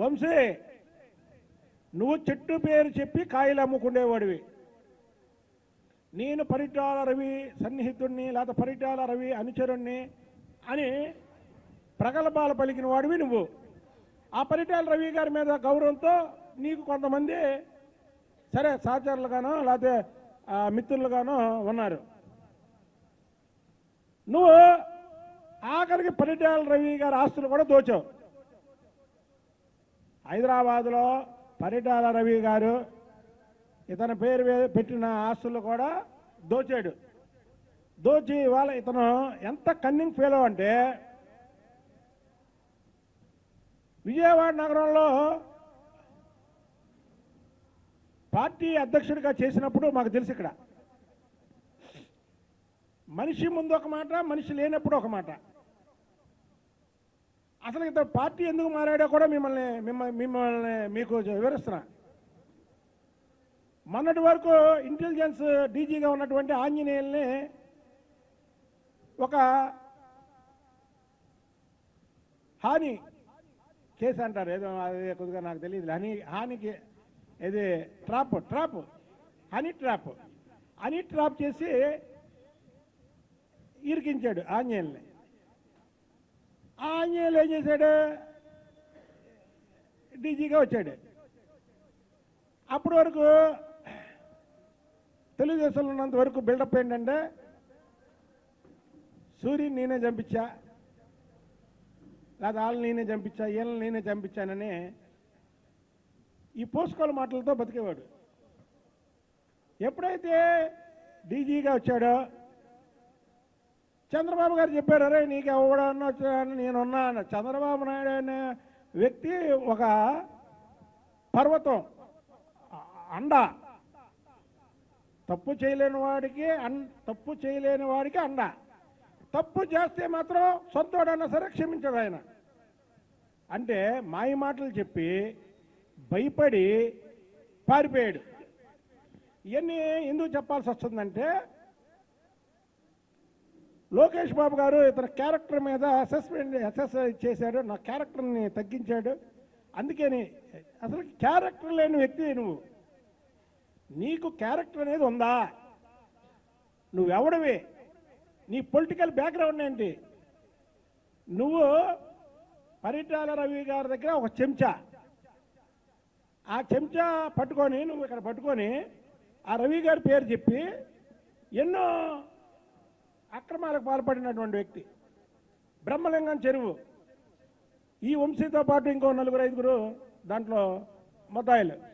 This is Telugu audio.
వంశీ నువ్వు చెట్టు పేరు చెప్పి కాయలు అమ్ముకునేవాడివి. నేను పరిటాల రవి సన్నిహితుణ్ణి లేదా పరిటాల రవి అనుచరుణ్ణి అని ప్రగల్భాలు పలికిన వాడివి నువ్వు. ఆ పరిటాల రవి గారి మీద గౌరవంతో నీకు కొంతమంది సరే సహచరులుగానో లేకపోతే మిత్రులుగానో ఉన్నారు. నువ్వు ఆఖరికి పరిటాల రవి గారి ఆస్తులు కూడా దోచావు. హైదరాబాద్లో పరిటాల రవి గారు ఇతని పేరు పెట్టిన ఆస్తులు కూడా దోచాడు. దోచి ఇవాళ ఇతను ఎంత కన్నింగ్ ఫెయిల్ అంటే విజయవాడ నగరంలో పార్టీ అధ్యక్షుడిగా చేసినప్పుడు మాకు తెలుసు ఇక్కడ. మనిషి ముందు ఒక మాట మనిషి లేనప్పుడు ఒక మాట. అసలు ఇతను పార్టీ ఎందుకు మారాడో కూడా మిమ్మల్ని మిమ్మల్ని మిమ్మల్ని మీకు వివరిస్తున్నా. మొన్నటి వరకు ఇంటెలిజెన్స్ డీజీగా ఉన్నటువంటి ఆంజనేయుల్ని ఒక హాని కేసు అంటారు ఏదో అది కొద్దిగా నాకు తెలియదు. హనీ హానికి ఇది trap trap honey trap. Honey trap చేసి ఇరికించాడు ఆంజనేయుల్ని. ఆంజనేయులు ఏం చేశాడు? డీజీగా వచ్చాడు. అప్పటి వరకు తెలుగుదేశంలో ఉన్నంత వరకు బిల్డప్ ఏంటంటే సూర్యుని నేనే చంపించా లేదా వాళ్ళని నేనే చంపించా వీళ్ళని నేనే చంపించానని ఈ పోస్కోల మాటలతో బతికేవాడు. ఎప్పుడైతే డీజీగా వచ్చాడో చంద్రబాబు గారు చెప్పారు అరే నీకు ఎవడన్నా వచ్చాడని నేనున్నా అన్న చంద్రబాబు నాయుడు అనే వ్యక్తి ఒక పర్వతం అండ. తప్పు చేయలేని వాడికి అన్ తప్పు చేయలేని వాడికి అండ. తప్పు చేస్తే మాత్రం సొంతోడన్నా సరే క్షమించాడు ఆయన. అంటే మాయ మాటలు చెప్పి భయపడి పారిపోయాడు. ఇవన్నీ ఎందుకు చెప్పాల్సి వస్తుందంటే లోకేష్ బాబు గారు ఇతని క్యారెక్టర్ మీద అసెస్మెంట్ అసెస్ చేశాడు. నా క్యారెక్టర్ని తగ్గించాడు. అందుకని అసలు క్యారెక్టర్ లేని వ్యక్తి నువ్వు. నీకు క్యారెక్టర్ అనేది ఉందా? నువ్వెవడవి? నీ పొలిటికల్ బ్యాక్గ్రౌండ్ ఏంటి? నువ్వు పరిటాల రవి గారి దగ్గర ఒక చెంచా. ఆ చెంచా పట్టుకొని నువ్వు ఇక్కడ పట్టుకొని ఆ రవి గారి పేరు చెప్పి ఎన్నో అక్రమాలకు పాల్పడినటువంటి వ్యక్తి. బ్రహ్మలింగం చెరువు. ఈ వంశీతో పాటు ఇంకో నలుగురు ఐదుగురు దాంట్లో ముద్దాయిలు.